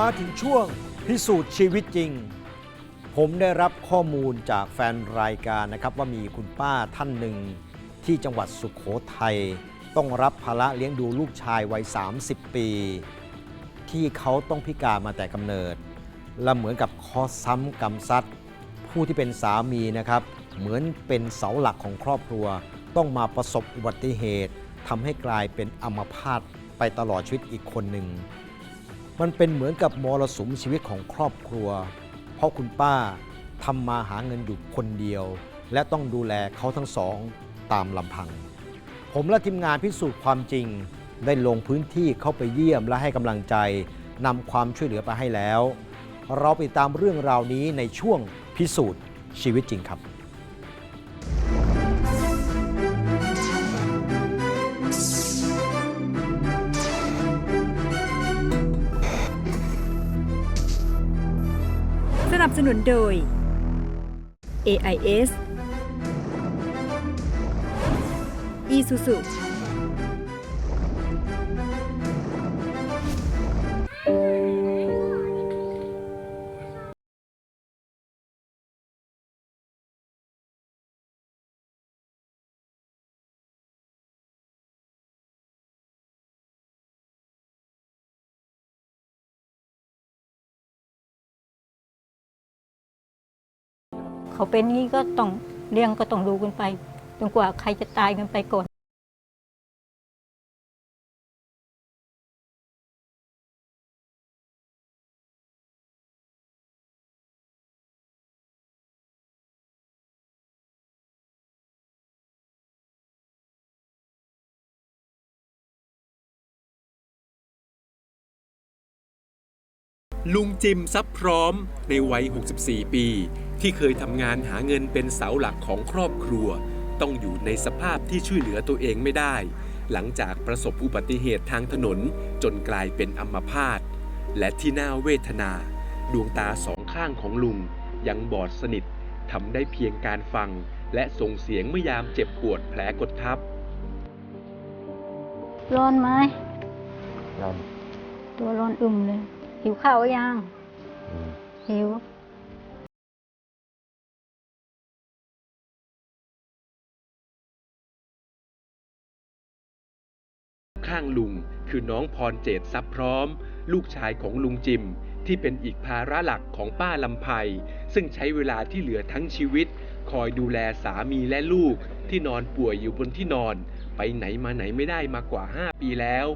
มาถึงช่วงพิสูจน์ชีวิตจริง ผมได้รับข้อมูลจากแฟนรายการนะครับ ว่ามีคุณป้าท่านหนึ่ง ที่จังหวัดสุขโขทัยต้องรับภาระเลี้ยงดูลูกชายวัย 30 ปี ที่เขาต้องพิการมาแต่กำเนิด และเหมือนกับคอซ้ำกรรมซัดผู้ที่เป็นสามีนะครับ เหมือนเป็นเสาหลักของครอบครัว ต้องมาประสบอุบัติเหตุทำให้กลายเป็นอัมพาตไปตลอดชีวิตอีกคนหนึ่ง มันเป็นเหมือนกับมรสุมชีวิตของครอบครัว เพราะคุณป้าทำมาหาเงินอยู่คนเดียว และต้องดูแลเขาทั้งสองตามลำพัง ผมและทีมงานพิสูจน์ความจริง ได้ลงพื้นที่เข้าไปเยี่ยมและให้กำลังใจนำความช่วยเหลือไปให้แล้ว เราไปตามเรื่องราวนี้ในช่วงพิสูจน์ชีวิตจริงครับ นับสนุนโดย AIS Isuzu เขาเป็นนี้ก็ต้องเลี้ยงก็ต้องดูกันไปจนกว่าใครจะตายกันไปก่อน ลุงจิมซับพร้อมในวัย 64 ปี ที่เคยทำงานหาเงินเป็นเสาหลักของครอบครัว ต้องอยู่ในสภาพที่ช่วยเหลือตัวเองไม่ได้ หลังจากประสบอุบัติเหตุทางถนนจนกลายเป็นอัมพาตและที่น่าเวทนา ดวงตาสองข้างของลุง ยังบอดสนิททำได้เพียงการฟัง และส่งเสียงเมื่อยามเจ็บปวดแผลกดทับ ร้อนไหมร้อนตัวร้อนอึมเลย หิวข้าวหรือยังหิวข้างลุงคือน้องพรเจตทรัพย์พร้อม ลูกชายของลุงจิม ที่เป็นอีกภาระหลักของป้าลำไพซึ่งใช้เวลาที่เหลือทั้งชีวิต คอยดูแลสามีและลูกที่นอนป่วยอยู่บนที่นอน ไปไหนมาไหนไม่ได้มากว่า 5 ปีแล้ว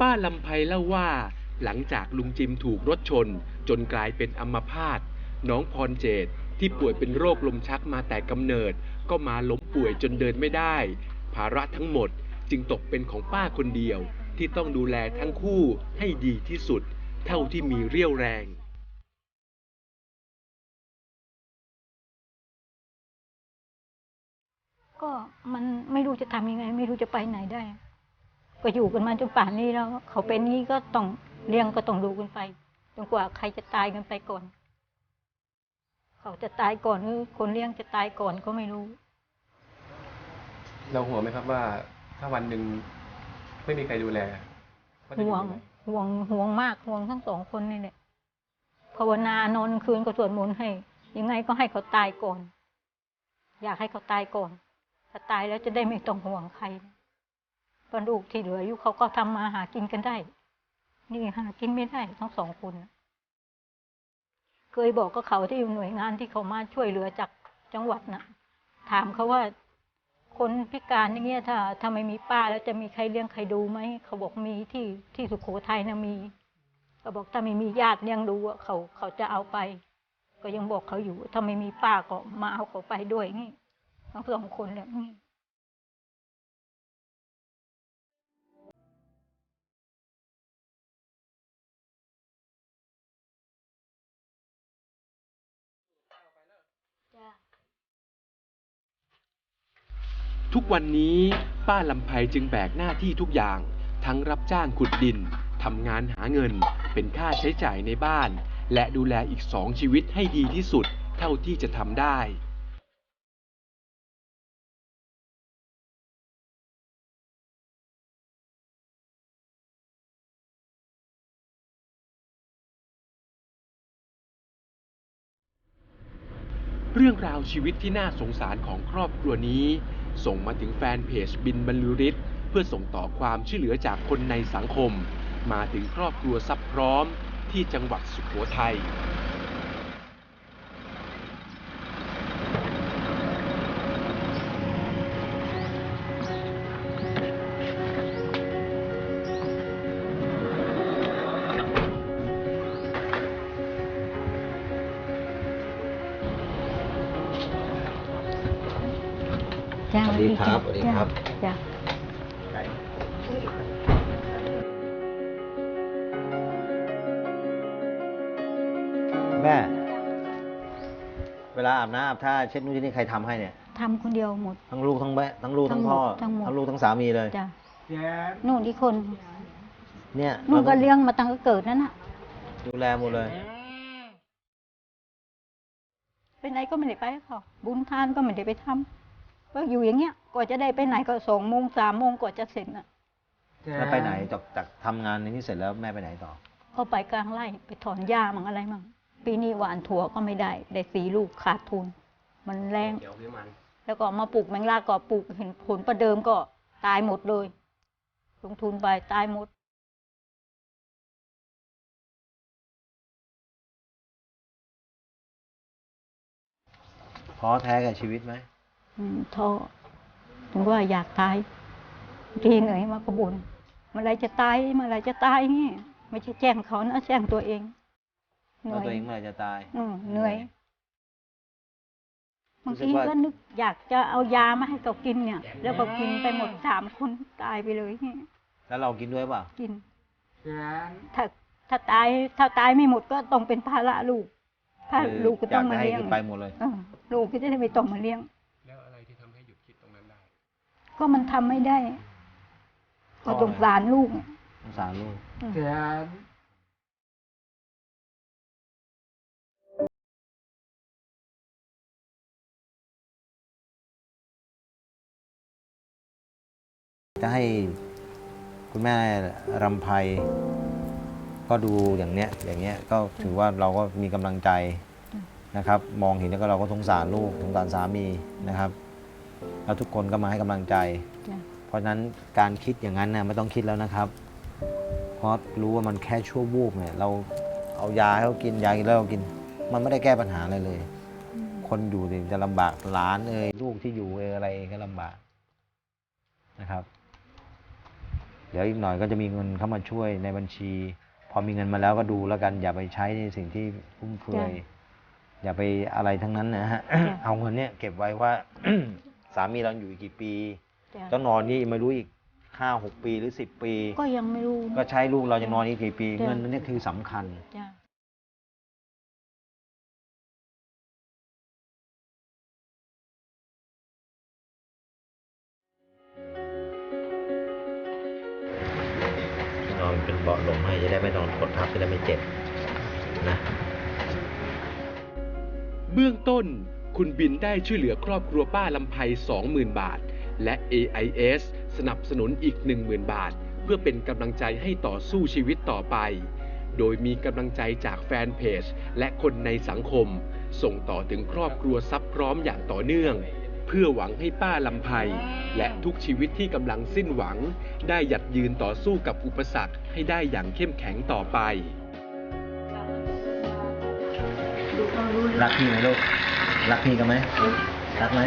ป้าลำไพเล่าว่า หลังจากลุงจิมถูกรถชน จนกลายเป็นอัมพาตน้องพรเจตที่ป่วยเป็นโรคลมชักมาแต่กำเนิด ก็มาล้มป่วยจนเดินไม่ได้ ภาระทั้งหมดจึงตกเป็นของป้าคนเดียว ที่ต้องดูแลทั้งคู่ให้ดีที่สุด เท่าที่มีเรี่ยวแรงก็มันไม่รู้จะทำยังไง ไม่รู้จะไปไหนได้ ก็อยู่กันมาจนป่านนี้แล้วเขาเป็นนี้ก็ต้องเลี้ยงก็ต้องดูกันไปจนกว่าใครจะตายกันไปก่อน เขาจะตายก่อนหรือคนเลี้ยงจะตายก่อนก็ไม่รู้ เราห่วงไหมครับว่า ถ้าวันหนึ่งไม่มีใครดูแลาจะอยู่ห่วงยัไห่วงห่วงมากห่วงทั้งสองคนนี่แหละภาวนานอนกลางคืนก็สวดมนต์ให้ ยังไงก็ให้เขาตายก่อน อยากให้เขาตายก่อน ถ้าตายแล้วจะได้ไม่ต้องห่วงใคร ปลูกที่เหลืออยู่เขาก็ทำมาหากินกันได้ นี่หากินไม่ได้ทั้งสองคนเคยบอกกับเขาที่อยู่หน่วยงานที่เขามาช่วยเหลือจากจังหวัดน่ะ ถามเขาว่าคนพิการอย่างเงี้ยถ้าถ้าไม่มีป้าแล้วจะมีใครเลี้ยงใครดูไหมเขาบอกมีที่ที่สุโขทัยนะมีเขาบอกถ้าไม่มีญาติเลี้ยงดูเขาเขาจะเอาไป ก็ยังบอกเขาอยู่ถ้าไม่มีป้าก็มาเอาเขาไปด้วยงี้ทั้งสองคนเลยนี่ ทุกวันนี้ป้าลำไพจึงแบกหน้าที่ทุกอย่าง ทั้งรับจ้างขุดดินทำงานหาเงิน เป็นค่าใช้จ่ายในบ้าน และดูแลอีกสองชีวิตให้ดีที่สุดเท่าที่จะทำได้เรื่องราวชีวิตที่น่าสงสารของครอบครัวนี้ ส่งมาถึงแฟนเพจบินบรรลือฤทธิ์เพื่อส่งต่อความช่วยเหลือจากคนในสังคม มาถึงครอบครัวซับพร้อมที่จังหวัดสุโขทัย ดีครับสวัสดีครับ จ้าแม่ เวลาอาบน้ำอาบท่าเช็ดนู่นที่นี่ใครทำให้เนี่ย ทำคนเดียวหมด ทั้งลูกทั้งแม่ทั้งลูกทั้ทั้งงหมดพ่อทั้งหมดทั้งลูกทั้งสามีเลย จ้านู่นอีกคนเนี่ยนู่นก็ราเลี้ยงมาตั้งแต่เกิดนั่นน่ะ ดูแลหมดเลย ไปไหนก็ไม่ได้ไปกับเขาบุญทานก็ไม่ได้ไปทำ ก็อยู่อย่างเงี้ยกว่าจะได้ไปไหนก็สองโมงสามโมงกว่าจะเสร็จน่ะแล้วไปไหนจากจากทำงานในนี้เสร็จแล้วแม่ไปไหนต่อ ก็ไปกลางไร่ไปถอนหญ้ามั่งอะไรมั่งปีนี้หวานถั่วก็ไม่ได้ ได้สีลูกขาดทุน มันแรงเดี๋ยวพี่มัน แล้วก็มาปลูกแมงลาก็ปลูกเห็นผลประเดิมก็ตายหมดเลย ลงทุนไปตายหมดท้อแท้กับชีวิตไหมอืม ท้อถึงว่าอยากตายทีเหนื่อยมากระบุญเมื่อไรจะตายเมื่อไรจะตายนี่ไม่ใช่แจ้งเขานะแจ้งตัวเองเหนื่ว่าอยตัวเองเมื่อไหร่จะตายอืมเหนื่อยบางรู้สึกทีว่าก็นึกอยากจะเอายามาให้เขากินเนี่ย แล้วก็กินไปหมดสามคนตายไปเลยเนี่ยแล้วเรากินด้วยเปล่ากินถ้าถ้าตายถ้าตายไม่หมดก็ต้องเป็นภาระลูกถ้าคือลูกก็อต้ยาอกงจะมาให้เลี้ยงกินไปหมดเลยเออลูกก็จะได้ไม่ต้องมาเลี้ยง ก็มันทำไม่ได้เพราะก็อะไรสงสารลูกเนี่ย สงสารลูกอืมจะให้คุณแม่รำไพก็ดูอย่างเนี้ยอย่างเงี้ยก็ถือว่าเราก็มีกำลังใจนะครับ มองเห็นแล้วก็เราก็สงสารลูกสงสารสามีนะครับ แล้วทุกคนก็มาให้กำลังใจ จ้ะเพราะฉะนั้นการคิดอย่างนั้นนะไม่ต้องคิดแล้วนะครับ เพราะรู้ว่ามันแค่ชั่ววูบเนี่ยเราเอายาให้เขากินยากินแล้วเรากิน มันไม่ได้แก้ปัญหาอะไรเลย คนอยู่เนี่ยจะลำบากหลานเอ่ยลูกที่อยู่เอ่ยอะไรก็ลำบากนะครับ เดี๋ยวอีกหน่อยก็จะมีเงินเข้ามาช่วยในบัญชี พอมีเงินมาแล้วก็ดูแล้วกัน อย่าไปใช้ในสิ่งที่ฟุ่มเฟือย อย่าไปอะไรทั้งนั้นนะฮะ เอาเงินเนี่ยเก็บไว้ว่า สามีเราอยู่อีกกี่ปีจ้ะต้องนอนนี่ไม่รู้อีกห้าหกปีหรือสิบปี ก็ยังไม่รู้ ก็ใช้ลูกเราจะนอนอีกกี่ปี จ้ะ เงินนั่นคือสำคัญ จ้ะนอนเป็นเบาะลมให้จะได้ไม่นอนกดทับจะได้ไม่เจ็บนะ เบื้องต้น คุณบินได้ช่วยเหลือครอบครัวป้าลำไพ20,000 บาท และ AIS สนับสนุนอีก 10,000 บาท เพื่อเป็นกำลังใจให้ต่อสู้ชีวิตต่อไป โดยมีกำลังใจจากแฟนเพจ และคนในสังคม ส่งต่อถึงครอบครัวซับพร้อมอย่างต่อเนื่อง เพื่อหวังให้ป้าลำไพและทุกชีวิตที่กำลังสิ้นหวัง ได้หยัดยืนต่อสู้กับอุปสรรคให้ได้อย่างเข้มแข็งต่อไป รักพี่ไหมลูก รักพี่กันไหมรักไหม